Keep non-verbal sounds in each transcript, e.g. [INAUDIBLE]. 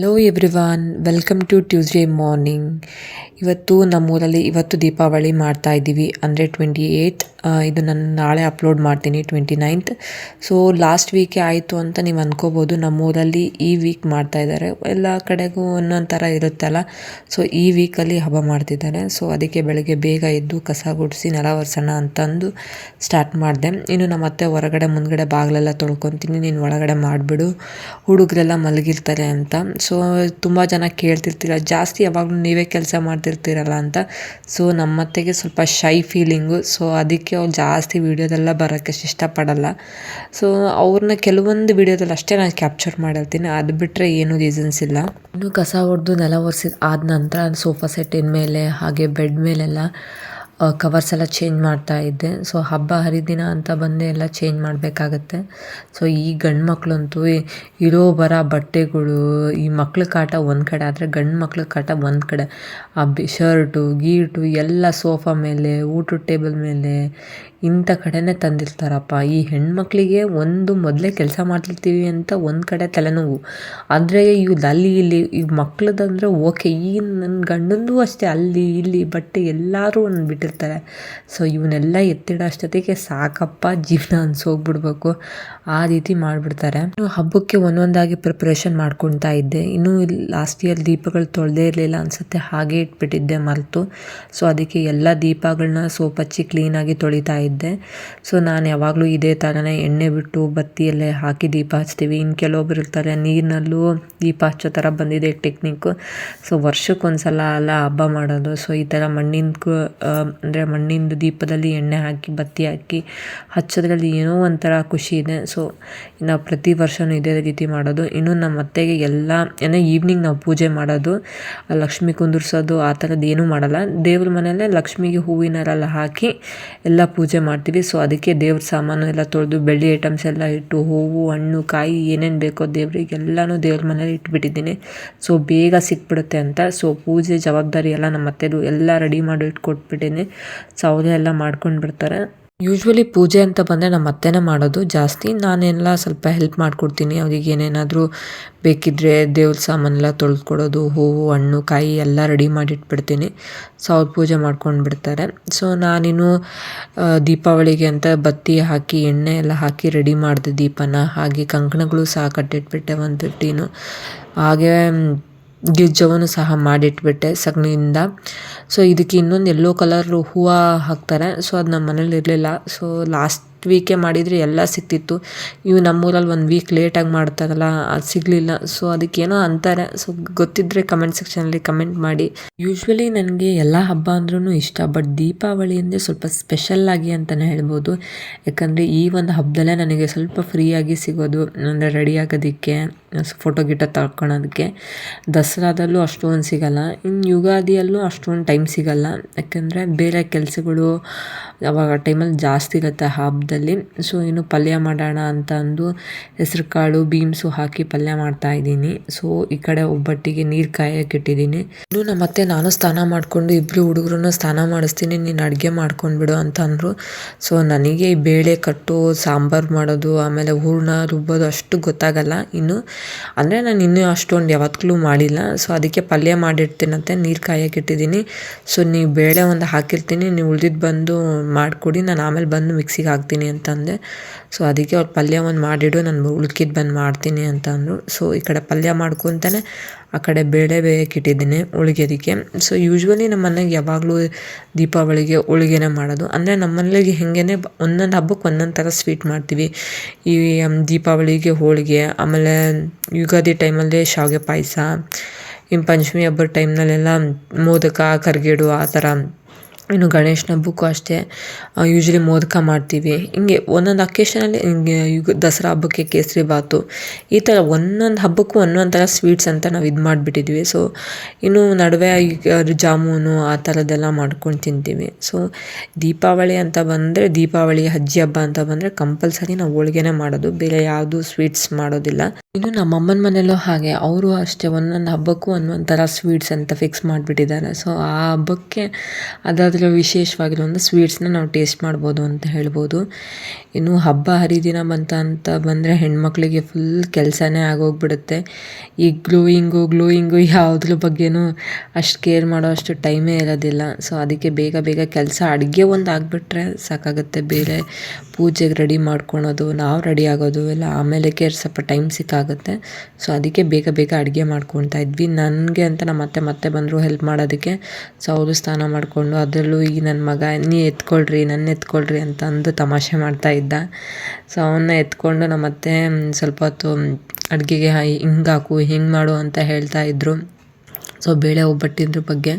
Hello everyone welcome to Tuesday morning ಇವತ್ತು ನಮ್ಮೂರಲ್ಲಿ ಇವತ್ತು ದೀಪಾವಳಿ ಮಾಡ್ತಾ ಇದ್ದೀವಿ. ಅಂದರೆ ಟ್ವೆಂಟಿ ಏಯ್ತ್ ಇದು ನಾನು ನಾಳೆ ಅಪ್ಲೋಡ್ ಮಾಡ್ತೀನಿ ಟ್ವೆಂಟಿ ನೈನ್ತ್ ಸೊ ಲಾಸ್ಟ್ ವೀಕೆ ಆಯಿತು ಅಂತ ನೀವು ಅಂದ್ಕೋಬೋದು ನಮ್ಮೂರಲ್ಲಿ ಈ ವೀಕ್ ಮಾಡ್ತಾ ಇದ್ದಾರೆ. ಎಲ್ಲ ಕಡೆಗೂ ಒಂದೊಂದು ಥರ ಇರುತ್ತಲ್ಲ. ಸೊ ಈ ವೀಕಲ್ಲಿ ಹಬ್ಬ ಮಾಡ್ತಿದ್ದಾರೆ. ಸೊ ಅದಕ್ಕೆ ಬೆಳಗ್ಗೆ ಬೇಗ ಎದ್ದು ಕಸ ಗುಡಿಸಿ ನೆಲ ಒರೆಸೋಣ ಅಂತಂದು ಸ್ಟಾರ್ಟ್ ಮಾಡಿದೆ. ಇನ್ನು ನಮ್ಮ ಅತ್ತೆ ಹೊರಗಡೆ, ಮುಂದ್ಗಡೆ ಬಾಗಿಲೆಲ್ಲ ತೊಳ್ಕೊತೀನಿ. ನೀನು ಒಳಗಡೆ ಮಾಡಿಬಿಡು. ಹುಡುಗರೆಲ್ಲ ಮಲಗಿರ್ತಾರೆ ಅಂತ. ಸೊ, ತುಂಬ ಜನ ಕೇಳ್ತಿರ್ತೀರ ಜಾಸ್ತಿ ಯಾವಾಗಲೂ ನೀವೇ ಕೆಲಸ ಮಾಡ್ತಿರ್ತೀರಲ್ಲ ಅಂತ. ಸೊ, ನಮ್ಮತ್ತೆಗೆ ಸ್ವಲ್ಪ ಶೈ ಫೀಲಿಂಗು ಸೊ, ಅದಕ್ಕೆ ಅವ್ರು ಜಾಸ್ತಿ ವೀಡಿಯೋದೆಲ್ಲ ಬರೋಕ್ಕೆ ಇಷ್ಟಪಡಲ್ಲ. ಸೊ, ಅವ್ರನ್ನ ಕೆಲವೊಂದು ವೀಡಿಯೋದಲ್ಲಿ ಅಷ್ಟೇ ನಾನು ಕ್ಯಾಪ್ಚರ್ ಮಾಡಿರ್ತೀನಿ. ಅದು ಬಿಟ್ಟರೆ ಏನೂ ರೀಸನ್ಸ್ ಇಲ್ಲ. ಇನ್ನು ಕಸ ಹೊಡೆದು ನೆಲ ಒರೆಸಿದ ಆದ ನಂತರ ಸೋಫಾ ಸೆಟ್ಟಿನ ಮೇಲೆ, ಹಾಗೆ ಬೆಡ್ ಮೇಲೆಲ್ಲ ಕವರ್ಸ್ ಎಲ್ಲ ಚೇಂಜ್ ಮಾಡ್ತಾ ಇದ್ದೆ. ಸೊ ಹಬ್ಬ ಹರಿದಿನ ಅಂತ ಬಂದೆ ಎಲ್ಲ ಚೇಂಜ್ ಮಾಡಬೇಕಾಗತ್ತೆ. ಸೊ ಈ ಗಂಡು ಮಕ್ಕಳಂತೂ ಇರೋ ಬರ ಬಟ್ಟೆಗಳು, ಈ ಮಕ್ಳ ಕಾಟ ಒಂದು ಕಡೆ ಆದರೆ ಗಂಡು ಮಕ್ಳ ಕಾಟ ಒಂದು ಕಡೆ. ಆ ಬಿ ಶರ್ಟು ಗೀಟು, ಎಲ್ಲ ಸೋಫಾ ಮೇಲೆ, ಊಟದ ಟೇಬಲ್ ಮೇಲೆ ಇಂಥ ಕಡೆನೇ ತಂದಿರ್ತಾರಪ್ಪ. ಈ ಹೆಣ್ಮಕ್ಳಿಗೆ ಒಂದು ಮೊದಲೇ ಕೆಲಸ ಮಾಡ್ತಿರ್ತೀವಿ ಅಂತ ಒಂದು ಕಡೆ ತಲೆನೋವು. ಆದರೆ ಇವು ಅಲ್ಲಿ ಇಲ್ಲಿ ಈ ಮಕ್ಳದಂದರೆ ಓಕೆ, ಈ ನನ್ನ ಗಂಡಂದು ಅಷ್ಟೇ, ಅಲ್ಲಿ ಇಲ್ಲಿ ಬಟ್ಟೆ ಎಲ್ಲರೂ ಬಿಟ್ಟಿರ್ತಾರೆ. ಸೊ ಇವನ್ನೆಲ್ಲ ಎತ್ತಿಡೋ ಅಷ್ಟೊತ್ತಿಗೆ ಸಾಕಪ್ಪ ಜೀವನ ಅನ್ಸೋಗ್ಬಿಡ್ಬೇಕು. ಆ ರೀತಿ ಮಾಡಿಬಿಡ್ತಾರೆ. ಹಬ್ಬಕ್ಕೆ ಒಂದೊಂದಾಗಿ ಪ್ರಿಪ್ರೇಷನ್ ಮಾಡ್ಕೊತಾ ಇದ್ದೆ. ಇನ್ನು ಲಾಸ್ಟ್ ಇಯರ್ ದೀಪಗಳು ತೊಳೆದೇ ಇರಲಿಲ್ಲ ಅನಿಸುತ್ತೆ, ಹಾಗೆ ಇಟ್ಬಿಟ್ಟಿದ್ದೆ ಮರೆತು. ಸೊ ಅದಕ್ಕೆ ಎಲ್ಲ ದೀಪಗಳನ್ನ ಸೋಪ್ ಹಚ್ಚಿ ಕ್ಲೀನಾಗಿ ತೊಳಿತಾ ಇದ್ದೆ ಸೊ ನಾನು ಯಾವಾಗಲೂ ಇದೇ ಥರನೇ ಎಣ್ಣೆ ಬಿಟ್ಟು ಬತ್ತಿಯಲ್ಲೇ ಹಾಕಿ ದೀಪ ಹಚ್ತೀವಿ. ಇನ್ನು ಕೆಲವೊಬ್ರು ಇರ್ತಾರೆ, ನೀರಿನಲ್ಲೂ ದೀಪ ಹಚ್ಚೋ ಥರ ಬಂದಿದೆ ಟೆಕ್ನಿಕ್ಕು ಸೊ ವರ್ಷಕ್ಕೆ ಸಲ ಅಲ್ಲ, ಹಬ್ಬ ಮಾಡೋದು. ಸೊ ಈ ಥರ ಮಣ್ಣಿನ ಅಂದರೆ ಮಣ್ಣಿಂದು ದೀಪದಲ್ಲಿ ಎಣ್ಣೆ ಹಾಕಿ, ಬತ್ತಿ ಹಾಕಿ ಹಚ್ಚೋದ್ರಲ್ಲಿ ಏನೋ ಒಂಥರ ಖುಷಿ ಇದೆ. ಸೊ ನಾವು ಪ್ರತಿ ವರ್ಷವೂ ಇದೇ ರೀತಿ ಮಾಡೋದು. ಇನ್ನು ನಮ್ಮ ಅತ್ತೆಗೆ ಎಲ್ಲ ಏನೋ ಈವ್ನಿಂಗ್ ನಾವು ಪೂಜೆ ಮಾಡೋದು ಲಕ್ಷ್ಮಿ ಕುಂದಿರ್ಸೋದು, ಆ ಥರದ್ದು ಏನೂ ಮಾಡಲ್ಲ. ದೇವ್ರ ಮನೆಯಲ್ಲೇ ಲಕ್ಷ್ಮಿಗೆ ಹೂವಿನರೆಲ್ಲ ಹಾಕಿ ಎಲ್ಲ ಪೂಜೆ ಮಾಡ್ತೀವಿ. ಸೊ ಅದಕ್ಕೆ ದೇವ್ರ ಸಾಮಾನು ಎಲ್ಲ ತೊಳೆದು ಬೆಳ್ಳಿ ಐಟಮ್ಸ್ ಎಲ್ಲ ಇಟ್ಟು ಹೂವು, ಹಣ್ಣು, ಕಾಯಿ ಏನೇನು ಬೇಕೋ ದೇವ್ರಿಗೆ ಎಲ್ಲನೂ ದೇವ್ರ ಮನೇಲಿ ಇಟ್ಬಿಟ್ಟಿದ್ದೀನಿ. ಸೊ ಬೇಗ ಸಿಕ್ಬಿಡುತ್ತೆ ಅಂತ. ಸೊ ಪೂಜೆ ಜವಾಬ್ದಾರಿ ಎಲ್ಲ ನಮ್ಮ ಅತ್ತೆದು ಎಲ್ಲ ರೆಡಿ ಮಾಡಿ ಇಟ್ಕೊಟ್ಬಿಟ್ಟಿದ್ದೀನಿ. ಸೌದೆ ಎಲ್ಲ ಮಾಡ್ಕೊಂಡು ಬಿಡ್ತಾರೆ. ಯೂಶ್ವಲಿ ಪೂಜೆ ಅಂತ ಬಂದರೆ ನಮ್ಮ ಅತ್ತೆನೇ ಮಾಡೋದು ಜಾಸ್ತಿ. ನಾನೆಲ್ಲ ಸ್ವಲ್ಪ ಹೆಲ್ಪ್ ಮಾಡಿಕೊಡ್ತೀನಿ. ಅವ್ರಿಗೆ ಏನೇನಾದರೂ ಬೇಕಿದ್ದರೆ ದೇವ್ರ ಸಾಮಾನೆಲ್ಲ ತೊಳೆದ್ಕೊಡೋದು ಹೂವು, ಹಣ್ಣು, ಕಾಯಿ ಎಲ್ಲ ರೆಡಿ ಮಾಡಿಟ್ಬಿಡ್ತೀನಿ. ಸೊ ಅವ್ರು ಪೂಜೆ ಮಾಡ್ಕೊಂಡು ಬಿಡ್ತಾರೆ ಸೊ ನಾನಿನ್ನು ದೀಪಾವಳಿಗೆ ಅಂತ ಬತ್ತಿ ಹಾಕಿ, ಎಣ್ಣೆ ಎಲ್ಲ ಹಾಕಿ ರೆಡಿ ಮಾಡಿದೆ ದೀಪನ. ಹಾಗೆ ಕಂಕಣಗಳು ಸಹ ಕಟ್ಟಿಟ್ಬಿಟ್ಟೆ ಒಂದು ಫಿಫ್ಟೀನು ಹಾಗೆ ಗಿಜ್ಜವನ್ನು ಸಹ ಮಾಡಿಟ್ಬಿಟ್ಟೆ ಸಗಣಿಯಿಂದ. ಸೊ ಇದಕ್ಕೆ ಇನ್ನೊಂದು ಯೆಲ್ಲೋ ಕಲರ್ ಹೂವು ಹಾಕ್ತಾರೆ. ಸೊ ಅದು ನಮ್ಮ ಮನೇಲಿ ಇರಲಿಲ್ಲ ಸೊ ಲಾಸ್ಟ್ ವೀಕೆ ಮಾಡಿದರೆ ಎಲ್ಲ ಸಿಕ್ತಿತ್ತು ಇವು ನಮ್ಮೂರಲ್ಲಿ ಒಂದು ವೀಕ್ ಲೇಟಾಗಿ ಮಾಡ್ತಾರಲ್ಲ, ಅದು ಸಿಗಲಿಲ್ಲ. ಸೊ ಅದಕ್ಕೇನೋ ಅಂತಾರೆ. ಸೊ ಗೊತ್ತಿದ್ದರೆ ಕಮೆಂಟ್ ಸೆಕ್ಷನಲ್ಲಿ ಕಮೆಂಟ್ ಮಾಡಿ. ಯೂಶ್ವಲಿ ನನಗೆ ಎಲ್ಲ ಹಬ್ಬ ಅಂದ್ರೂ ಇಷ್ಟ ಬಟ್ ದೀಪಾವಳಿ ಅಂದರೆ ಸ್ವಲ್ಪ ಸ್ಪೆಷಲ್ಲಾಗಿ ಅಂತಲೇ ಹೇಳ್ಬೋದು. ಯಾಕಂದರೆ ಈ ಒಂದು ಹಬ್ಬದಲ್ಲೇ ನನಗೆ ಸ್ವಲ್ಪ ಫ್ರೀಯಾಗಿ ಸಿಗೋದು. ಅಂದರೆ ರೆಡಿ ಆಗೋದಕ್ಕೆ ಫೋಟೋ ಗಿಟ ತಗೊಳೋದಕ್ಕೆ ದಸರಾದಲ್ಲೂ ಅಷ್ಟೊಂದು ಸಿಗಲ್ಲ. ಇನ್ನು ಯುಗಾದಿಯಲ್ಲೂ ಅಷ್ಟೊಂದು ಟೈಮ್ ಸಿಗಲ್ಲ. ಯಾಕಂದರೆ ಬೇರೆ ಕೆಲಸಗಳು ಅವಾಗ ಟೈಮಲ್ಲಿ ಜಾಸ್ತಿ ಇರುತ್ತೆ. ಹಬ್ಬದಲ್ಲಿ ಸೊ ಇನ್ನು ಪಲ್ಯ ಮಾಡೋಣ ಅಂತ ಅಂದು ಹೆಸ್ರು ಕಾಳು ಹಾಕಿ ಪಲ್ಯ ಮಾಡ್ತಾ ಇದ್ದೀನಿ. ಸೊ ಈ ಕಡೆ ಒಬ್ಬಟ್ಟಿಗೆ ನೀರು ಕಾಯಕ್ಕೆ ಇಟ್ಟಿದ್ದೀನಿ. ಇನ್ನು ನಮ್ಮ ಅತ್ತೆ, ನಾನು ಸ್ನಾನ ಮಾಡಿಕೊಂಡು ಇಬ್ಬರು ಹುಡುಗರನ್ನ ಸ್ನಾನ ಮಾಡಿಸ್ತೀನಿ. ನೀನು ಅಡುಗೆ ಮಾಡ್ಕೊಂಡ್ಬಿಡು ಅಂತ ಅಂದರು. ಸೊ ನನಗೆ ಈ ಬೇಳೆ ಕಟ್ಟು, ಸಾಂಬಾರು ಮಾಡೋದು, ಆಮೇಲೆ ಹೂರ್ಣ ರುಬ್ಬೋದು ಅಷ್ಟು ಗೊತ್ತಾಗಲ್ಲ. ಇನ್ನು ಅಂದರೆ ನಾನು ಇನ್ನೂ ಅಷ್ಟೊಂದು ಯಾವತ್ತೂ ಮಾಡಿಲ್ಲ. ಸೊ ಅದಕ್ಕೆ ಪಲ್ಯ ಮಾಡಿರ್ತೀನಂತೆ ನೀರು ಕಾಯಕ್ಕೆ ಇಟ್ಟಿದ್ದೀನಿ. ಸೊ ನೀವು ಬೇಳೆ ಒಂದು ಹಾಕಿರ್ತೀನಿ. ನೀವು ಉಳಿದಿದ್ದು ಬಂದು ಮಾಡಿಕೊಡಿ. ನಾನು ಆಮೇಲೆ ಬಂದು ಮಿಕ್ಸಿಗೆ ಹಾಕ್ತೀನಿ. ಅಂತಂದೆ. ಸೊ ಅದಕ್ಕೆ ಅವ್ರು ಪಲ್ಯ ಒಂದು ಮಾಡಿಡು, ನಾನು ಉಳ್ಕಿದ್ದು ಬಂದು ಮಾಡ್ತೀನಿ ಅಂತ ಅಂದರು ಸೊ ಈ ಕಡೆ ಪಲ್ಯ ಮಾಡ್ಕೊತಾನೆ ಆ ಕಡೆ ಬೇಳೆ ಬೇಯಕ್ಕೆ ಇಟ್ಟಿದ್ದೀನಿ ಹೋಳ್ಗೆದಕ್ಕೆ ಸೊ ಯೂಶ್ವಲಿ ನಮ್ಮ ಮನೆಗೆ ಯಾವಾಗಲೂ ದೀಪಾವಳಿಗೆ ಹೋಳ್ಗೆನೇ ಮಾಡೋದು. ಅಂದರೆ ನಮ್ಮ ಮನೆಗೆ ಹೇಗೇನೆ ಒಂದೊಂದು ಹಬ್ಬಕ್ಕೆ ಒಂದೊಂದು ಥರ ಸ್ವೀಟ್ ಮಾಡ್ತೀವಿ. ಈ ದೀಪಾವಳಿಗೆ ಹೋಳಿಗೆ, ಆಮೇಲೆ ಯುಗಾದಿ ಟೈಮಲ್ಲಿ ಶಾವಿಗೆ ಪಾಯಸ ಇನ್ನು ಪಂಚಮಿ ಹಬ್ಬದ ಟೈಮ್ನಲ್ಲೆಲ್ಲ ಮೋದಕ, ಕರ್ಗೆಡು ಆ ಥರ ಇನ್ನು ಗಣೇಶನ ಹಬ್ಬಕ್ಕೂ ಅಷ್ಟೇ ಯೂಶ್ವಲಿ ಮೋದಕ ಮಾಡ್ತೀವಿ. ಹಿಂಗೆ ಒಂದೊಂದು ಅಕೇಶನಲ್ಲಿ ಹಿಂಗೆ ಯುಗ, ದಸರಾ ಹಬ್ಬಕ್ಕೆ ಕೇಸರಿ ಬಾತು, ಈ ಥರ ಒಂದೊಂದು ಹಬ್ಬಕ್ಕೂ ಒಂದೊಂದು ಥರ ಸ್ವೀಟ್ಸ್ ಅಂತ ನಾವು ಇದು ಮಾಡಿಬಿಟ್ಟಿದ್ವಿ. ಸೊ ಇನ್ನು ನಡುವೆ ಈಗ ಜಾಮೂನು ಆ ಥರದ್ದೆಲ್ಲ ಮಾಡ್ಕೊಂಡು ತಿಂತೀವಿ. ಸೊ ದೀಪಾವಳಿ ಅಂತ ಬಂದರೆ ದೀಪಾವಳಿ ಅಜ್ಜಿ ಹಬ್ಬ ಅಂತ ಬಂದರೆ, ಕಂಪಲ್ಸರಿ ನಾವು ಹೋಳ್ಗೆನೇ ಮಾಡೋದು. ಬೇರೆ ಯಾವುದೂ ಸ್ವೀಟ್ಸ್ ಮಾಡೋದಿಲ್ಲ. ಇನ್ನು ನಮ್ಮ ಅಮ್ಮನ ಮನೆಯಲ್ಲೂ ಹಾಗೆ. ಅವರು ಅಷ್ಟೇ ಒಂದೊಂದು ಹಬ್ಬಕ್ಕೂ ಒಂದೊಂದು ಥರ ಸ್ವೀಟ್ಸ್ ಅಂತ ಫಿಕ್ಸ್ ಮಾಡಿಬಿಟ್ಟಿದ್ದಾರೆ. ಸೊ ಆ ಹಬ್ಬಕ್ಕೆ ಅದಾದರೆ ವಿಶೇಷವಾಗಿರೋ ಒಂದು ಸ್ವೀಟ್ಸ್ನ ನಾವು ಟೇಸ್ಟ್ ಮಾಡ್ಬೋದು ಅಂತ ಹೇಳ್ಬೋದು. ಇನ್ನು ಹಬ್ಬ ಹರಿದಿನ ಬಂತ ಅಂತ ಬಂದರೆ ಹೆಣ್ಮಕ್ಳಿಗೆ ಫುಲ್ ಕೆಲಸನೇ ಆಗೋಗ್ಬಿಡುತ್ತೆ. ಈ ಗ್ಲೋಯಿಂಗು ಗ್ಲೋಯಿಂಗು ಯಾವುದ್ರ ಬಗ್ಗೆನೂ ಅಷ್ಟು ಕೇರ್ ಮಾಡೋ ಅಷ್ಟು ಟೈಮೇ ಇರೋದಿಲ್ಲ. ಸೊ ಅದಕ್ಕೆ ಬೇಗ ಬೇಗ ಕೆಲಸ ಅಡುಗೆ ಒಂದು ಆಗಿಬಿಟ್ರೆ ಸಾಕಾಗುತ್ತೆ. ಬೇರೆ ಪೂಜೆಗೆ ರೆಡಿ ಮಾಡ್ಕೊಳೋದು, ನಾವು ರೆಡಿ ಆಗೋದು, ಎಲ್ಲ ಆಮೇಲೆ ಕೇರ್ ಸ್ವಲ್ಪ ಟೈಮ್ ಸಿಕ್ಕಾಗುತ್ತೆ ಸೊ ಅದಕ್ಕೆ ಬೇಗ ಬೇಗ ಅಡುಗೆ ಮಾಡ್ಕೊಳ್ತಾ ಇದ್ವಿ. ನನಗೆ ಅಂತ ನಮ್ಮ ಅತ್ತೆ ಮತ್ತೆ ಬಂದರು ಹೆಲ್ಪ್ ಮಾಡೋದಕ್ಕೆ. ಸೊ ಅವರು ಸ್ನಾನ ಮಾಡಿಕೊಂಡು ಅದರಲ್ಲೂ ಈ ನನ್ನ ಮಗ, ನೀ ಎತ್ಕೊಳ್ರಿ ನನ್ನ ಎತ್ಕೊಳ್ರಿ ಅಂತ ಅಂದು ತಮಾಷೆ ಮಾಡ್ತಾ ಇದ್ದ. ಸೊ ಅವನ್ನ ಎತ್ಕೊಂಡು ನಮ್ಮ ಅತ್ತೆ ಸ್ವಲ್ಪ ಹೊತ್ತು ಅಡುಗೆಗೆ ಹಿಂಗೆ ಹಾಕು, ಹಿಂಗೆ ಮಾಡು ಅಂತ ಹೇಳ್ತಾ ಇದ್ದರು ಸೊ ಬೇಳೆ ಒಬ್ಬಟ್ಟಿದ್ರ ಬಗ್ಗೆ.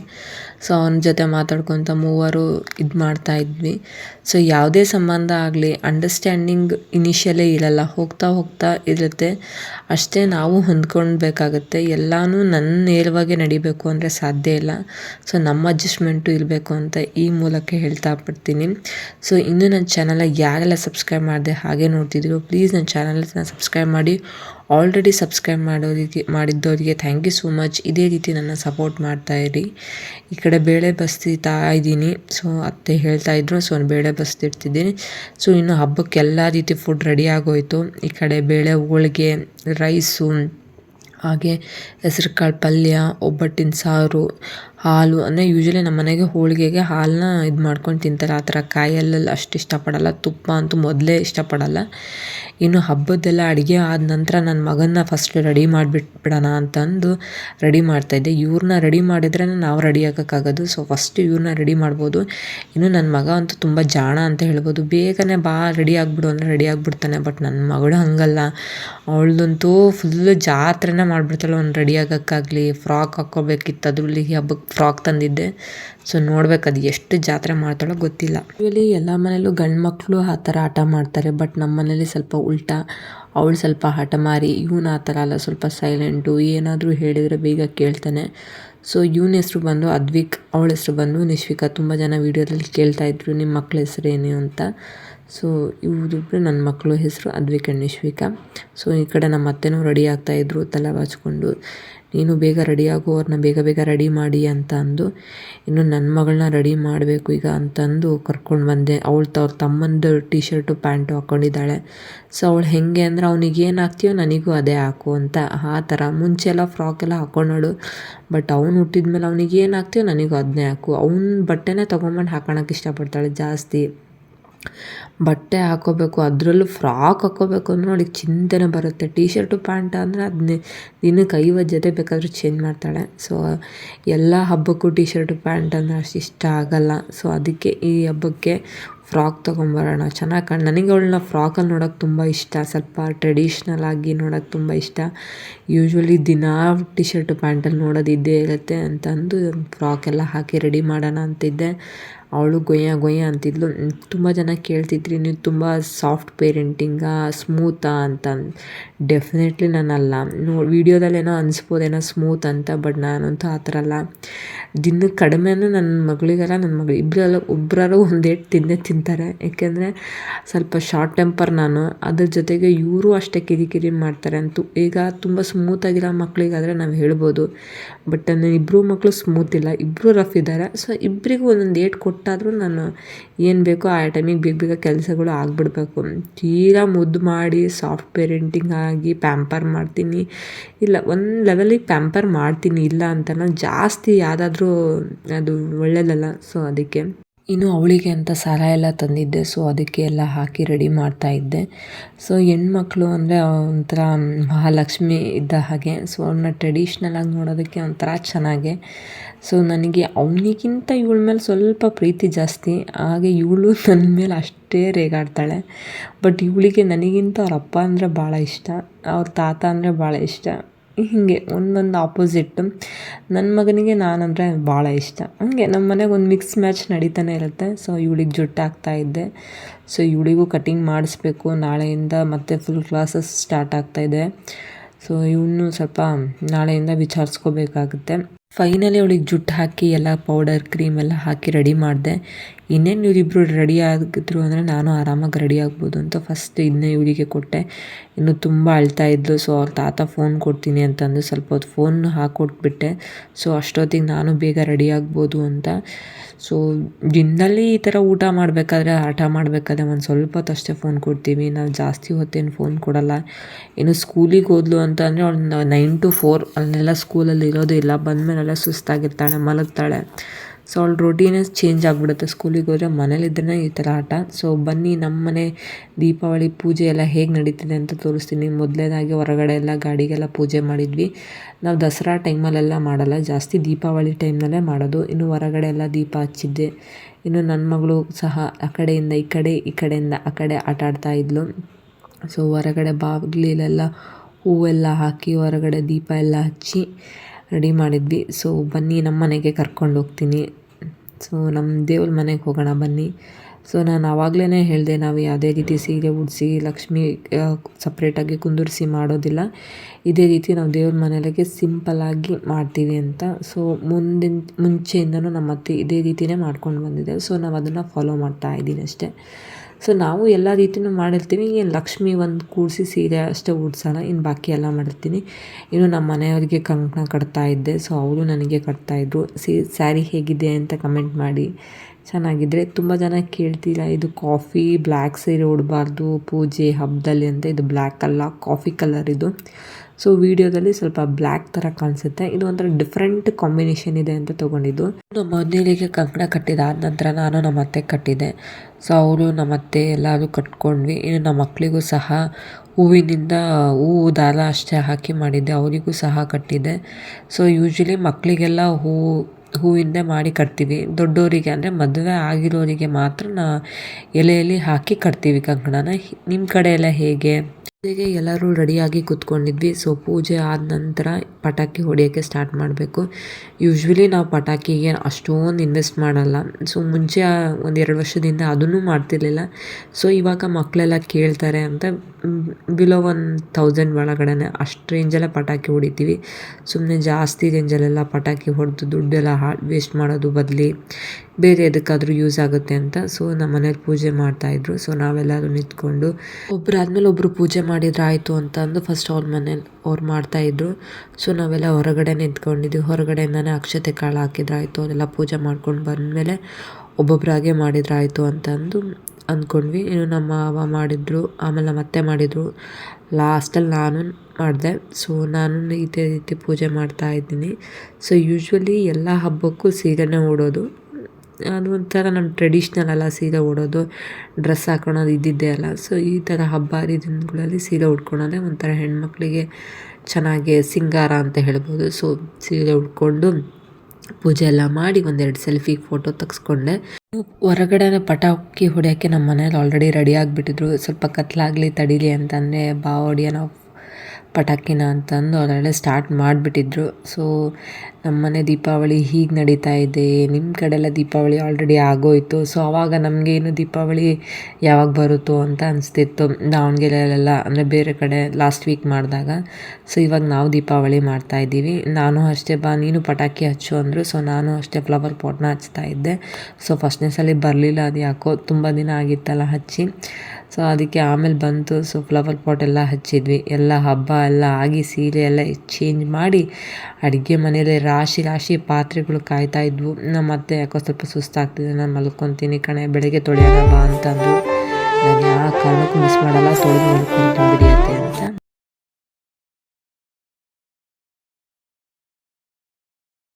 ಸೊ ಅವನ ಜೊತೆ ಮಾತಾಡ್ಕೊತ ಮೂವರು ಇದು ಮಾಡ್ತಾ ಇದ್ವಿ. ಸೊ ಯಾವುದೇ ಸಂಬಂಧ ಆಗಲಿ ಅಂಡರ್ಸ್ಟ್ಯಾಂಡಿಂಗ್ ಇನಿಷಿಯಲೇ ಇರಲ್ಲ. ಹೋಗ್ತಾ ಹೋಗ್ತಾ ಇರುತ್ತೆ. ಅಷ್ಟೇ ನಾವು ಹೊಂದ್ಕೊಳ್ಬೇಕಾಗತ್ತೆ. ಎಲ್ಲನೂ ನನ್ನ ನೇರವಾಗಿ ನಡಿಬೇಕು ಅಂದರೆ ಸಾಧ್ಯ ಇಲ್ಲ. ಸೊ ನಮ್ಮ ಅಡ್ಜಸ್ಟ್ಮೆಂಟು ಇರಬೇಕು ಅಂತ ಈ ಮೂಲಕ ಹೇಳ್ತಾ ಪಡ್ತೀನಿ ಸೊ ಇನ್ನೂ ನನ್ನ ಚಾನಲ್ ಯಾರೆಲ್ಲ ಸಬ್ಸ್ಕ್ರೈಬ್ ಮಾಡಿದೆ ಹಾಗೆ ನೋಡ್ತಿದ್ರು ಪ್ಲೀಸ್ ನನ್ನ ಚಾನಲ್ನ ಸಬ್ಸ್ಕ್ರೈಬ್ ಮಾಡಿ. ಆಲ್ರೆಡಿ ಸಬ್ಸ್ಕ್ರೈಬ್ ಮಾಡೋರಿಗೆ ಮಾಡಿದ್ದವರಿಗೆ ಥ್ಯಾಂಕ್ ಯು ಸೋ ಮಚ್ ಇದೇ ರೀತಿ ನನ್ನ ಸಪೋರ್ಟ್ ಮಾಡ್ತಾ ಇರಿ. ಈ ಕಡೆ ಬೇಳೆ ಬಸ್ತಿತಾ ಇದ್ದೀನಿ. ಸೊ ಅತ್ತೆ ಹೇಳ್ತಾ ಇದ್ರು ಸೊ ಬೇಳೆ ಬಸ್ತಿರ್ತಿದ್ದೀನಿ. ಸೊ ಇನ್ನು ಹಬ್ಬಕ್ಕೆ ಎಲ್ಲ ರೀತಿ ಫುಡ್ ರೆಡಿ ಆಗೋಯಿತು. ಈ ಕಡೆ ಬೇಳೆ, ಹೋಳಿಗೆ ರೈಸು ಹಾಗೆ ಹೆಸ್ರು ಕಾಳು ಪಲ್ಯ, ಒಬ್ಬಟ್ಟಿನ ಸಾರು ಹಾಲು, ಅಂದರೆ ಯೂಶ್ವಲಿ ನಮ್ಮ ಮನೆಗೆ ಹೋಳಿಗೆಗೆ ಹಾಲನ್ನ ಇದು ಮಾಡ್ಕೊಂಡು ತಿಂತಾರೆ. ಆ ಥರ ಕಾಯಲ್ಲಲ್ಲಿ ಅಷ್ಟು ಇಷ್ಟಪಡಲ್ಲ. ತುಪ್ಪ ಅಂತೂ ಮೊದಲೇ ಇಷ್ಟಪಡಲ್ಲ. ಇನ್ನು ಹಬ್ಬದ್ದೆಲ್ಲ ಅಡುಗೆ ಆದ ನಂತರ ನನ್ನ ಮಗನ್ನ ಫಸ್ಟ್ ರೆಡಿ ಮಾಡಿಬಿಟ್ಬಿಡೋಣ ಅಂತಂದು ರೆಡಿ ಮಾಡ್ತಾಯಿದ್ದೆ ಇವ್ರನ್ನ ರೆಡಿ ಮಾಡಿದ್ರೆ ನಾವು ರೆಡಿ ಆಗೋಕ್ಕಾಗೋದು. ಸೊ ಫಸ್ಟ್ ಇವ್ರನ್ನ ರೆಡಿ ಮಾಡ್ಬೋದು. ಇನ್ನು ನನ್ನ ಮಗ ಅಂತೂ ತುಂಬ ಜಾಣ ಅಂತ ಹೇಳ್ಬೋದು. ಬೇಗನೆ ಬಾ ರೆಡಿ ಆಗಿಬಿಡು ಅಂದರೆ ರೆಡಿ ಆಗಿಬಿಡ್ತಾನೆ. ಬಟ್ ನನ್ನ ಮಗಳು ಹಾಗಲ್ಲ. ಅವಳದಂತೂ ಫುಲ್ಲು ಜಾತ್ರೆನೇ ಮಾಡಿಬಿಡ್ತಾಳೆ. ಅವ್ನು ರೆಡಿ ಆಗೋಕ್ಕಾಗಲಿ. ಫ್ರಾಕ್ ಹಾಕ್ಕೋಬೇಕಿತ್ತು. ಅದರಲ್ಲಿ ಹಬ್ಬಕ್ಕೆ ಫ್ರಾಕ್ ತಂದಿದ್ದೆ. ಸೊ ನೋಡ್ಬೇಕು ಅದು ಎಷ್ಟು ಜಾತ್ರೆ ಮಾಡ್ತಾಳೋ ಗೊತ್ತಿಲ್ಲ. ಆ್ಯಕ್ಚುಲಿ ಎಲ್ಲ ಮನೇಲೂ ಗಂಡು ಮಕ್ಕಳು ಆ ಥರ ಆಟ ಮಾಡ್ತಾರೆ. ಬಟ್ ನಮ್ಮ ಮನೇಲಿ ಸ್ವಲ್ಪ ಉಲ್ಟಾ ಅವಳು ಸ್ವಲ್ಪ ಹಠ ಮಾರಿ, ಇವನು ಆ ಥರ ಅಲ್ಲ, ಸ್ವಲ್ಪ ಸೈಲೆಂಟು ಏನಾದರೂ ಹೇಳಿದರೆ ಬೇಗ ಕೇಳ್ತಾನೆ. ಸೊ ಇವನ ಹೆಸರು ಬಂದು ಅದ್ವಿಕ್, ಅವಳ ಹೆಸರು ಬಂದು ನಿಶ್ವಿಕಾ. ತುಂಬ ಜನ ವೀಡಿಯೋದಲ್ಲಿ ಕೇಳ್ತಾಯಿದ್ರು ನಿಮ್ಮ ಮಕ್ಕಳ ಹೆಸರೇನು ಅಂತ. ಸೊ ಇವ್ರಿಬ್ರು ನನ್ನ ಮಕ್ಕಳು ಹೆಸರು ಅದ್ವಿಕ್ ಆ್ಯಂಡ್ ನಿಶ್ವಿಕಾ. ಸೊ ಈ ಕಡೆ ನಮ್ಮ ಅತ್ತೆನೂ ರೆಡಿ ಆಗ್ತಾಯಿದ್ರು ತಲೆ ಬಾಚ್ಕೊಂಡು. ನೀನು ಬೇಗ ರೆಡಿ ಆಗು ಅವ್ರನ್ನ ಬೇಗ ಬೇಗ ರೆಡಿ ಮಾಡಿ ಅಂತ ಅಂದು ಇನ್ನು ನನ್ನ ಮಗಳನ್ನ ರೆಡಿ ಮಾಡಬೇಕು ಈಗ ಅಂತಂದು ಕರ್ಕೊಂಡು ಬಂದೆ. ಅವಳು ಅವ್ರ ತಮ್ಮಂದು ಟಿ ಶರ್ಟು ಪ್ಯಾಂಟು ಹಾಕ್ಕೊಂಡಿದ್ದಾಳೆ ಸೊ ಅವಳು ಹೇಗೆ ಅಂದರೆ ಅವ್ನಿಗೆ ಏನು ಹಾಕ್ತೀಯೋ ನನಗೂ ಅದೇ ಹಾಕು ಅಂತ. ಆ ಥರ ಮುಂಚೆ ಎಲ್ಲ ಫ್ರಾಕ್ ಎಲ್ಲ ಹಾಕ್ಕೊಂಡಳು ಬಟ್ ಅವನು ಹುಟ್ಟಿದ ಮೇಲೆ ಅವ್ನಿಗೆ ಏನು ಹಾಕ್ತೀಯೋ ನನಗೂ ಅದನ್ನೇ ಹಾಕು. ಅವ್ನ ಬಟ್ಟೆನೇ ತೊಗೊಂಬಂದು ಹಾಕೋಣಕ್ಕೆ ಇಷ್ಟಪಡ್ತಾಳೆ ಜಾಸ್ತಿ. ಬಟ್ಟೆ ಹಾಕ್ಕೋಬೇಕು ಅದರಲ್ಲೂ ಫ್ರಾಕ್ ಹಾಕ್ಕೋಬೇಕು ಅಂದ್ರೆ ಅವಳಿಗೆ ಚಿಂತೆನೇ ಬರುತ್ತೆ. ಟೀ ಶರ್ಟು ಪ್ಯಾಂಟ್ ಅಂದರೆ ಅದನ್ನೇ ದಿನಕ್ಕೆ ಐವತ್ತು ಜೊತೆ ಬೇಕಾದರೂ ಚೇಂಜ್ ಮಾಡ್ತಾಳೆ. ಸೊ ಎಲ್ಲ ಹಬ್ಬಕ್ಕೂ ಟೀ ಶರ್ಟು ಪ್ಯಾಂಟ್ ಅಂದರೆ ಅಷ್ಟು ಇಷ್ಟ ಆಗಲ್ಲ. ಸೊ ಅದಕ್ಕೆ ಈ ಹಬ್ಬಕ್ಕೆ ಫ್ರಾಕ್ ತೊಗೊಂಬರೋಣ. ಚೆನ್ನಾಗಿ ಕಾಣ್, ನನಗೆ ಅವಳನ್ನ ಫ್ರಾಕಲ್ಲಿ ನೋಡೋಕೆ ತುಂಬ ಇಷ್ಟ. ಸ್ವಲ್ಪ ಟ್ರೆಡಿಷ್ನಲ್ ಆಗಿ ನೋಡೋಕೆ ತುಂಬ ಇಷ್ಟ. ಯೂಶ್ವಲಿ ದಿನ ಟಿ ಶರ್ಟು ಪ್ಯಾಂಟಲ್ಲಿ ನೋಡೋದು ಇದ್ದೇ ಇರುತ್ತೆ ಅಂತಂದು ಫ್ರಾಕ್ ಎಲ್ಲ ಹಾಕಿ ರೆಡಿ ಮಾಡೋಣ ಅಂತಿದ್ದೆ. ಅವಳು ಗೊಯ್ಯ ಗೊಯ್ಯ ಅಂತಿದ್ಲು. ತುಂಬ ಜನ ಕೇಳ್ತಿದ್ರಿ, ನೀವು ತುಂಬ ಸಾಫ್ಟ್ ಪೇರೆಂಟಿಂಗಾ ಸ್ಮೂತಾ ಅಂತ. ಡೆಫಿನೆಟ್ಲಿ ನಾನಲ್ಲ ನೋ, ವೀಡಿಯೋದಲ್ಲೇನೋ ಅನಿಸ್ಬೋದೇನೋ ಸ್ಮೂತ್ ಅಂತ ಬಟ್ ನಾನಂತೂ ಆ ಥರ ಅಲ್ಲ. ದಿನ ಕಡಿಮೆನೂ ನನ್ನ ಮಗಳಿಗೆಲ್ಲ ನನ್ನ ಮಗಳು ಇಬ್ಬರಲ್ಲ ಒಬ್ಬರಾರು ಒಂದೇಟು ತಿಂದೇ ತಿಂತಾರೆ. ಯಾಕೆಂದರೆ ಸ್ವಲ್ಪ ಶಾರ್ಟ್ ಟೆಂಪರ್ ನಾನು. ಅದ್ರ ಜೊತೆಗೆ ಇವರು ಅಷ್ಟೇ ಕಿರಿಕಿರಿ ಮಾಡ್ತಾರೆ ಅಂತೂ. ಈಗ ತುಂಬ ಸ್ಮೂತಾಗಿರೋ ಮಕ್ಕಳಿಗಾದರೆ ನಾವು ಹೇಳ್ಬೋದು. ಬಟ್ ನನ್ನ ಇಬ್ಬರು ಮಕ್ಕಳು ಸ್ಮೂತ್ ಇಲ್ಲ. ಇಬ್ಬರು ರಫ್ ಇದ್ದಾರೆ. ಸೊ ಇಬ್ಬರಿಗೂ ಒಂದೊಂದು ಏಟ್ ಕೊಟ್ಟಾದರೂ ನಾನು ಏನು ಬೇಕೋ ಆ ಟೈಮಿಗೆ ಬೇಗ ಬೇಗ ಕೆಲಸಗಳು ಆಗಿಬಿಡ್ಬೇಕು. ತೀರಾ ಮುದ್ದು ಮಾಡಿ ಸಾಫ್ಟ್ ಪೇರೆಂಟಿಂಗ್ ಆಗಿ ಪ್ಯಾಂಪರ್ ಮಾಡ್ತೀನಿ. ಇಲ್ಲ, ಒಂದು ಲೆವೆಲಿಗೆ ಪ್ಯಾಂಪರ್ ಮಾಡ್ತೀನಿ, ಇಲ್ಲ ಅಂತಲ್ಲ ಜಾಸ್ತಿ ಯಾವುದಾದ್ರೂ ಅದು ಒಳ್ಳೆಯದಲ್ಲ ಸೊ ಅದಕ್ಕೆ. ಇನ್ನು ಅವಳಿಗೆ ಅಂತ ಸಾಲ ಎಲ್ಲ ತಂದಿದ್ದೆ ಸೊ ಅದಕ್ಕೆ ಎಲ್ಲ ಹಾಕಿ ರೆಡಿ ಮಾಡ್ತಾ ಇದ್ದೆ. ಸೊ ಹೆಣ್ಮಕ್ಳು ಅಂದರೆ ಒಂಥರ ಮಹಾಲಕ್ಷ್ಮಿ ಇದ್ದ ಹಾಗೆ ಸೊ ಅವ್ರನ್ನ ಟ್ರೆಡಿಷ್ನಲಾಗಿ ನೋಡೋದಕ್ಕೆ ಒಂಥರ ಚೆನ್ನಾಗೆ. ಸೊ ನನಗೆ ಅವನಿಗಿಂತ ಇವಳ ಮೇಲೆ ಸ್ವಲ್ಪ ಪ್ರೀತಿ ಜಾಸ್ತಿ, ಹಾಗೆ ಇವಳು [LAUGHS] ನನ್ನ ಮೇಲೆ ಅಷ್ಟೇ ರೇಗಾಡ್ತಾಳೆ. ಬಟ್ ಇವಳಿಗೆ ನನಗಿಂತ ಅವ್ರ ಅಪ್ಪ ಅಂದರೆ ಭಾಳ ಇಷ್ಟ, ಅವ್ರ ತಾತ ಅಂದರೆ ಭಾಳ ಇಷ್ಟ. ಹೀಗೆ ಒಂದೊಂದು ಆಪೋಸಿಟ್ಟು ನನ್ನ ಮಗನಿಗೆ ನಾನಂದರೆ ಭಾಳ ಇಷ್ಟ. ಹಂಗೆ ನಮ್ಮ ಮನೆಗೆ ಒಂದು ಮಿಕ್ಸ್ ಮ್ಯಾಚ್ ನಡೀತಾನೆ ಇರುತ್ತೆ. ಸೊ ಇವಳಿಗೆ ಜೊಟ್ಟಾಗ್ತಾ ಇದ್ದೆ. ಸೊ ಇವಳಿಗೂ ಕಟಿಂಗ್ ಮಾಡಿಸ್ಬೇಕು. ನಾಳೆಯಿಂದ ಮತ್ತೆ ಫುಲ್ ಕ್ಲಾಸಸ್ ಸ್ಟಾರ್ಟ್ ಆಗ್ತಾಯಿದೆ ಸೊ ಇವನು ಸ್ವಲ್ಪ ನಾಳೆಯಿಂದ ವಿಚಾರಿಸ್ಕೋಬೇಕಾಗುತ್ತೆ. ಫೈನಲಿ ಅವಳಿಗೆ ಜುಟ್ಟು ಹಾಕಿ ಎಲ್ಲ ಪೌಡರ್ ಕ್ರೀಮ್ ಎಲ್ಲ ಹಾಕಿ ರೆಡಿ ಮಾಡಿದೆ. ಇನ್ನೇನು ಇವರಿಬ್ಬರು ರೆಡಿ ಆಗಿದ್ರು ಅಂದರೆ ನಾನು ಆರಾಮಾಗಿ ರೆಡಿ ಆಗ್ಬೋದು ಅಂತ ಫಸ್ಟ್ ಇನ್ನೇ ಇವಳಿಗೆ ಕೊಟ್ಟೆ. ಇನ್ನು ತುಂಬ ಅಳ್ತಾ ಇದ್ಲು ಸೊ ಅವ್ರ ತಾತ ಫೋನ್ ಕೊಡ್ತೀನಿ ಅಂತಂದು ಸ್ವಲ್ಪ ಹೊತ್ತು ಫೋನ್ ಹಾಕ್ಕೊಟ್ಬಿಟ್ಟೆ ಸೊ ಅಷ್ಟೊತ್ತಿಗೆ ನಾನು ಬೇಗ ರೆಡಿ ಆಗ್ಬೋದು ಅಂತ. ಸೊ ದಿನದಲ್ಲಿ ಈ ಥರ ಊಟ ಮಾಡಬೇಕಾದ್ರೆ, ಆಟ ಮಾಡಬೇಕಾದ್ರೆ ಒಂದು ಸ್ವಲ್ಪ ಹೊತ್ತು ಅಷ್ಟೇ ಫೋನ್ ಕೊಡ್ತೀವಿ. ನಾವು ಜಾಸ್ತಿ ಹೊತ್ತೇನು ಫೋನ್ ಕೊಡಲ್ಲ. ಇನ್ನು ಸ್ಕೂಲಿಗೆ ಹೋದ್ಲು ಅಂತ ಅಂದರೆ ಅವ್ಳು ನೈನ್ ಟು ಫೋರ್ ಅಲ್ಲೆಲ್ಲ ಸ್ಕೂಲಲ್ಲಿ ಇರೋದು ಇಲ್ಲ. ಬಂದಮೇಲೆಲ್ಲ ಸುಸ್ತಾಗಿರ್ತಾಳೆ, ಮಲಗ್ತಾಳೆ. ಸೊ ಅವಳ ರೊಟೀನೇ ಚೇಂಜ್ ಆಗಿಬಿಡುತ್ತೆ. ಸ್ಕೂಲಿಗೆ ಹೋದರೆ ಈ ಥರ ಆಟ. ಸೊ ಬನ್ನಿ ನಮ್ಮ ಮನೆ ದೀಪಾವಳಿ ಪೂಜೆ ಎಲ್ಲ ಹೇಗೆ ನಡೀತಿದೆ ಅಂತ ತೋರಿಸ್ತೀನಿ. ಮೊದಲನೇದಾಗಿ ಹೊರಗಡೆ ಎಲ್ಲ ಗಾಡಿಗೆಲ್ಲ ಪೂಜೆ ಮಾಡಿದ್ವಿ. ನಾವು ದಸರಾ ಟೈಮಲ್ಲೆಲ್ಲ ಮಾಡಲ್ಲ. ಜಾಸ್ತಿ ದೀಪಾವಳಿ ಟೈಮ್ನಲ್ಲೇ ಮಾಡೋದು. ಇನ್ನು ಹೊರಗಡೆ ಎಲ್ಲ ದೀಪ ಹಚ್ಚಿದ್ದೆ. ಇನ್ನು ನನ್ನ ಮಗಳು ಸಹ ಆ ಕಡೆಯಿಂದ, ಈ ಕಡೆ, ಈ ಕಡೆಯಿಂದ, ಆ ಕಡೆ ಆಟ ಆಡ್ತಾ ಇದ್ಲು. ಸೊ ಹೊರಗಡೆ ಬಾಗಿಲೆಲ್ಲ ಹೂವೆಲ್ಲ ಹಾಕಿ ಹೊರಗಡೆ ದೀಪ ಎಲ್ಲ ಹಚ್ಚಿ ರೆಡಿ ಮಾಡಿದ್ವಿ. ಸೊ ಬನ್ನಿ ನಮ್ಮ ಮನೆಗೆ ಕರ್ಕೊಂಡು ಹೋಗ್ತೀನಿ. ಸೊ ನಮ್ಮ ದೇವ್ರ ಮನೆಗೆ ಹೋಗೋಣ, ಬನ್ನಿ. ಸೊ ನಾನು ಆವಾಗಲೇ ಹೇಳಿದೆ, ನಾವು ಯಾವುದೇ ರೀತಿ ಸೀರೆ, ಉಡಿಸಿ, ಲಕ್ಷ್ಮಿ ಸಪ್ರೇಟಾಗಿ ಕುಂದುರಿಸಿ ಮಾಡೋದಿಲ್ಲ. ಇದೇ ರೀತಿ ನಾವು ದೇವ್ರ ಮನೆಯಲ್ಲಿಗೆ ಸಿಂಪಲ್ಲಾಗಿ ಮಾಡ್ತೀವಿ ಅಂತ. ಸೊ ಮುಂದಿನ, ಮುಂಚೆಯಿಂದನೂ ನಮ್ಮ ಅತ್ತೆ ಇದೇ ರೀತಿಯೇ ಮಾಡ್ಕೊಂಡು ಬಂದಿದೆ ಸೊ ನಾವು ಅದನ್ನು ಫಾಲೋ ಮಾಡ್ತಾ ಇದ್ದೀನಿ ಅಷ್ಟೇ ಸೊ ನಾವು ಎಲ್ಲ ರೀತಿಯೂ ಮಾಡಿರ್ತೀವಿ ಏನು ಲಕ್ಷ್ಮಿ ಒಂದು ಕೂಡಿಸಿ ಸೀರೆ ಅಷ್ಟೇ ಉಡ್ಸೋಣ. ಇನ್ನು ಬಾಕಿ ಎಲ್ಲ ಮಾಡಿರ್ತೀನಿ. ಇನ್ನು ನಮ್ಮ ಮನೆಯವರಿಗೆ ಕಂಕಣ ಕಟ್ತಾ ಇದ್ದೆ. ಸೊ ಅವರು ನನಗೆ ಕಟ್ತಾಯಿದ್ರು ಸೀ, ಸ್ಯಾರಿ ಹೇಗಿದೆ ಅಂತ ಕಮೆಂಟ್ ಮಾಡಿ. ಚೆನ್ನಾಗಿದ್ದರೆ ತುಂಬ ಜನ ಕೇಳ್ತೀರಾ ಇದು ಕಾಫಿ ಬ್ಲ್ಯಾಕ್ ಸೀರೆ ಉಡಬಾರ್ದು, ಪೂಜೆ ಹಬ್ಬದಲ್ಲಿ ಅಂತ ಇದು ಬ್ಲ್ಯಾಕ್ ಅಲ್ಲ, ಕಾಫಿ ಕಲರ್ ಇದು. ಸೊ ವಿಡಿಯೋದಲ್ಲಿ ಸ್ವಲ್ಪ ಬ್ಲ್ಯಾಕ್ ಥರ ಕಾಣಿಸುತ್ತೆ. ಇದು ಒಂಥರ ಡಿಫ್ರೆಂಟ್ ಕಾಂಬಿನೇಷನ್ ಇದೆ ಅಂತ ತೊಗೊಂಡಿದ್ದು. ನಮ್ಮ ಮೊದಲಿಗೆ ಕಂಕಣ ಕಟ್ಟಿದಾದ ನಂತರ ನಾನು ನಮ್ಮ ಅತ್ತೆ ಕಟ್ಟಿದೆ ಸೊ ಅವರು ನಮ್ಮ ಅತ್ತೆ ಎಲ್ಲರೂ ಕಟ್ಕೊಂಡ್ವಿ. ಇನ್ನು ನಮ್ಮ ಮಕ್ಕಳಿಗೂ ಸಹ ಹೂವಿನಿಂದ ಹೂವು ದಾರ ಅಷ್ಟೇ ಹಾಕಿ ಮಾಡಿದ್ದೆ. ಅವರಿಗೂ ಸಹ ಕಟ್ಟಿದ್ದೆ. ಸೊ ಯೂಶ್ವಲಿ ಮಕ್ಕಳಿಗೆಲ್ಲ ಹೂವು ಹೂವಿಂದ ಮಾಡಿ ಕಟ್ತೀವಿ. ದೊಡ್ಡವರಿಗೆ ಅಂದರೆ ಮದುವೆ ಆಗಿರೋರಿಗೆ ಮಾತ್ರ ನಾ ಎಲೆಯಲ್ಲಿ ಹಾಕಿ ಕಟ್ತೀವಿ ಕಂಕಣನ. ನಿಮ್ಮ ಕಡೆ ಎಲ್ಲ ಹೇಗೆ? ಪೂಜೆಗೆ ಎಲ್ಲರೂ ರೆಡಿಯಾಗಿ ಕೂತ್ಕೊಂಡಿದ್ವಿ. ಸೊ ಪೂಜೆ ಆದ ನಂತರ ಪಟಾಕಿ ಹೊಡೆಯೋಕ್ಕೆ ಸ್ಟಾರ್ಟ್ ಮಾಡಬೇಕು. ಯೂಶ್ವಲಿ ನಾವು ಪಟಾಕಿಗೆ ಅಷ್ಟೊಂದು ಇನ್ವೆಸ್ಟ್ ಮಾಡಲ್ಲ. ಸೊ ಮುಂಚೆ ಒಂದು ಎರಡು ವರ್ಷದಿಂದ ಅದನ್ನು ಮಾಡ್ತಿರ್ಲಿಲ್ಲ. ಸೊ ಇವಾಗ ಮಕ್ಕಳೆಲ್ಲ ಕೇಳ್ತಾರೆ ಅಂತ ಬಿಲೋ ಒನ್ ಥೌಸಂಡ್ ಒಳಗಡೆ ಅಷ್ಟು ರೇಂಜೆಲ್ಲ ಪಟಾಕಿ ಹೊಡಿತೀವಿ. ಸುಮ್ಮನೆ ಜಾಸ್ತಿ ರೇಂಜಲ್ಲೆಲ್ಲ ಪಟಾಕಿ ಹೊಡೆದು ದುಡ್ಡೆಲ್ಲ ಹಾ ವೇಸ್ಟ್ ಮಾಡೋದು ಬದಲಿ. ಬೇರೆ ಎದಕ್ಕಾದರೂ ಯೂಸ್ ಆಗುತ್ತೆ ಅಂತ. ಸೊ ನಮ್ಮ ಮನೇಲಿ ಪೂಜೆ ಮಾಡ್ತಾಯಿದ್ರು ಸೊ ನಾವೆಲ್ಲರೂ ನಿಂತ್ಕೊಂಡು ಒಬ್ಬರಾದ್ಮೇಲೆ ಒಬ್ಬರು ಪೂಜೆ ಮಾಡಿದ್ರೆ ಆಯಿತು ಅಂತ ಅಂದು ಫಸ್ಟ್ ಅವ್ರ ಮನೇಲಿ ಅವ್ರು ಮಾಡ್ತಾಯಿದ್ರು ಸೊ ನಾವೆಲ್ಲ ಹೊರಗಡೆ ನಿಂತ್ಕೊಂಡಿದ್ವಿ. ಹೊರಗಡೆಯಿಂದನೇ ಅಕ್ಷತೆ ಕಾಳು ಹಾಕಿದ್ರೆ ಆಯಿತು, ಅದೆಲ್ಲ ಪೂಜೆ ಮಾಡ್ಕೊಂಡು ಬಂದಮೇಲೆ ಒಬ್ಬೊಬ್ಬರಾಗೆ ಮಾಡಿದ್ರೆ ಆಯಿತು ಅಂತಂದು ಅಂದ್ಕೊಂಡ್ವಿ ಇನ್ನು ನಮ್ಮ ಅವ ಮಾಡಿದ್ರು, ಆಮೇಲೆ ನಮ್ಮ ಅತ್ತೆ ಮಾಡಿದರು. ಲಾಸ್ಟಲ್ಲಿ ನಾನು ಮಾಡಿದೆ. ಸೊ ನಾನು ಇದೇ ರೀತಿ ಪೂಜೆ ಮಾಡ್ತಾ ಇದ್ದೀನಿ. ಸೊ ಯೂಶ್ವಲಿ ಎಲ್ಲ ಹಬ್ಬಕ್ಕೂ ಸೀರೆನೇ ಉಡೋದು. ಅದು ಒಂಥರ ನಮ್ಮ ಟ್ರೆಡಿಷ್ನಲ್ ಅಲ್ಲ, ಸೀರೆ ಉಡೋದು ಡ್ರೆಸ್ ಹಾಕೊಳೋದು ಇದ್ದಿದ್ದೇ ಅಲ್ಲ. ಸೊ ಈ ಥರ ಹಬ್ಬ ಹರಿದಿನಗಳಲ್ಲಿ ಸೀರೆ ಉಟ್ಕೊಳೋದೇ ಒಂಥರ ಹೆಣ್ಮಕ್ಳಿಗೆ ಚೆನ್ನಾಗಿ ಸಿಂಗಾರ ಅಂತ ಹೇಳ್ಬೋದು. ಸೊ ಸೀರೆ ಉಟ್ಕೊಂಡು ಪೂಜೆ ಎಲ್ಲ ಮಾಡಿ ಒಂದೆರಡು ಸೆಲ್ಫಿ ಫೋಟೋ ತೆಗ್ಸ್ಕೊಂಡೆ. ಹೊರಗಡೆ ಪಟಾಕಿ ಹೊಡೆಯೋಕ್ಕೆ ನಮ್ಮ ಮನೇಲಿ ಆಲ್ರೆಡಿ ರೆಡಿ ಆಗಿಬಿಟ್ಟಿದ್ರು. ಸ್ವಲ್ಪ ಕತ್ಲಾಗಲಿ, ತಡೀಲಿ ಅಂತಂದರೆ ಬಾ ಹೊಡಿಯೋಣ ಪಟಾಕಿನ ಅಂತಂದು ಅದರಲ್ಲೇ ಸ್ಟಾರ್ಟ್ ಮಾಡಿಬಿಟ್ಟಿದ್ರು. ಸೊ ನಮ್ಮನೆ ದೀಪಾವಳಿ ಹೀಗೆ ನಡೀತಾ ಇದೆ. ನಿಮ್ಮ ಕಡೆಲ್ಲ ದೀಪಾವಳಿ ಆಲ್ರೆಡಿ ಆಗೋಯಿತು. ಸೊ ಆವಾಗ ನಮಗೇನು ದೀಪಾವಳಿ ಯಾವಾಗ ಬರುತ್ತೋ ಅಂತ ಅನಿಸ್ತಿತ್ತು. ದಾವಣಗೆರೆಯಲ್ಲೆಲ್ಲ, ಅಂದರೆ ಬೇರೆ ಕಡೆ ಲಾಸ್ಟ್ ವೀಕ್ ಮಾಡಿದಾಗ. ಸೊ ಇವಾಗ ನಾವು ದೀಪಾವಳಿ ಮಾಡ್ತಾ ಇದ್ದೀವಿ. ನಾನು ಅಷ್ಟೇ ಬಾ, ನೀನು ಪಟಾಕಿ ಹಚ್ಚು ಅಂದರು. ಸೊ ನಾನು ಅಷ್ಟೇ ಫ್ಲವರ್ ಪಾಟ್ನ ಹಚ್ತಾ ಇದ್ದೆ. ಸೊ ಫಸ್ಟ್ನೇ ಸಲ ಬರಲಿಲ್ಲ ಅದು ಯಾಕೋ ತುಂಬ ದಿನ ಆಗಿತ್ತಲ್ಲ ಹಚ್ಚಿ. ಸೊ ಅದಕ್ಕೆ ಆಮೇಲೆ ಬಂತು. ಸೊ ಫ್ಲವರ್ ಪಾಟ್ ಎಲ್ಲ ಹಚ್ಚಿದ್ವಿ. ಎಲ್ಲ ಹಬ್ಬ ಎಲ್ಲ ಆಗಿ ಸೀರೆ ಎಲ್ಲ ಚೇಂಜ್ ಮಾಡಿ ಅಡುಗೆ ಮನೆಯಲ್ಲೇ ರಾಶಿ ರಾಶಿ ಪಾತ್ರೆಗಳು ಕಾಯ್ತಾ ಇದ್ವು. ನಮ್ಮ ಅತ್ತೆ ಯಾಕೋ ಸ್ವಲ್ಪ ಸುಸ್ತಾಗ್ತಿದೆ. ನಾನು ಮಲ್ಕೊತೀನಿ ಕಣೆ. ಬೆಳಗ್ಗೆ ತೊಳೆಯೋಣ ಬಾ ಅಂತಂದು ನಾನು ಯಾವ ಕಾರಣಕ್ಕೂ ಮಿಸ್ ಮಾಡಲ್ಲ. ತೊಳೆದು ಮಲ್ಕೊತೀನಿ ಬಿಡಿ